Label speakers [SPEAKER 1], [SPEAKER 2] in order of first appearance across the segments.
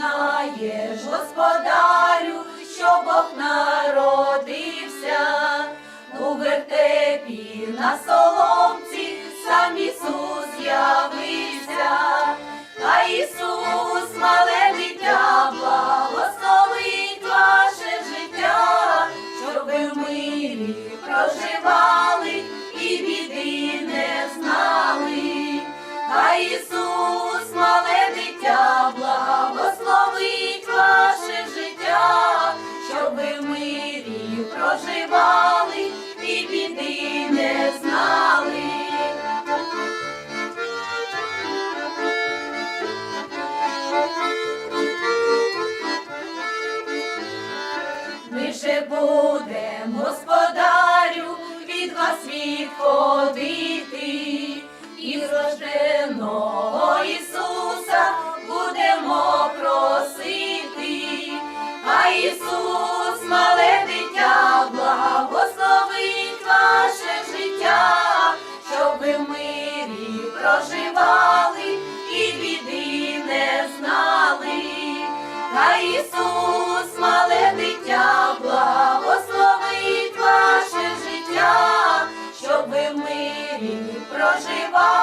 [SPEAKER 1] знаєш, господарю, що Бог народився. У вертепі на соломці, сам Ісус з'явився, а Ісус, мале дитя, благословить ваше життя, щоб ви в мирі проживали і біди не знали. А Ісус, Же будем, господарю, від вас відходити, і з мирі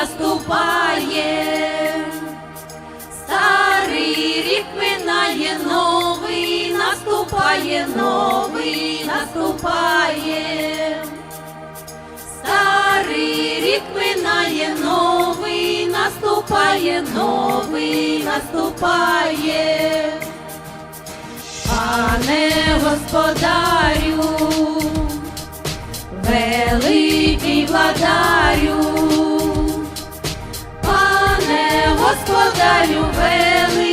[SPEAKER 1] наступає. Старий рік минає, новий наступає, новий наступає. Старий рік минає, новий наступає, новий наступає. Пане господарю, великий владарю, господарю, великий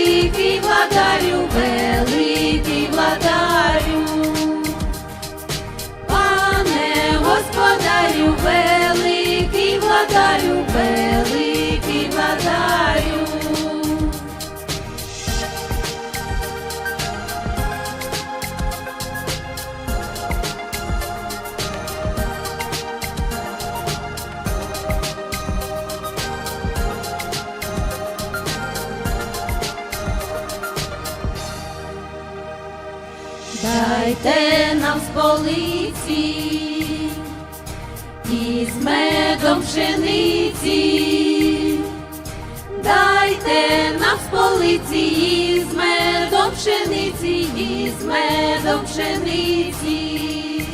[SPEAKER 1] Дайте нам з полиці із медом пшениці, дайте нам з полиці із медом пшениці, із медом пшениці,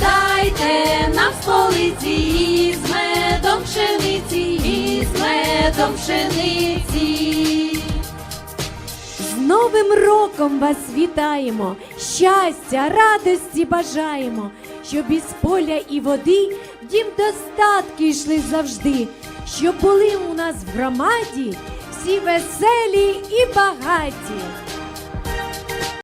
[SPEAKER 1] дайте нам з полиці із медом пшениці, із медом пшениці.
[SPEAKER 2] Новим роком вас вітаємо, щастя, радості бажаємо, щоб із поля і води дім достатки йшли завжди, щоб були у нас в громаді всі веселі і багаті.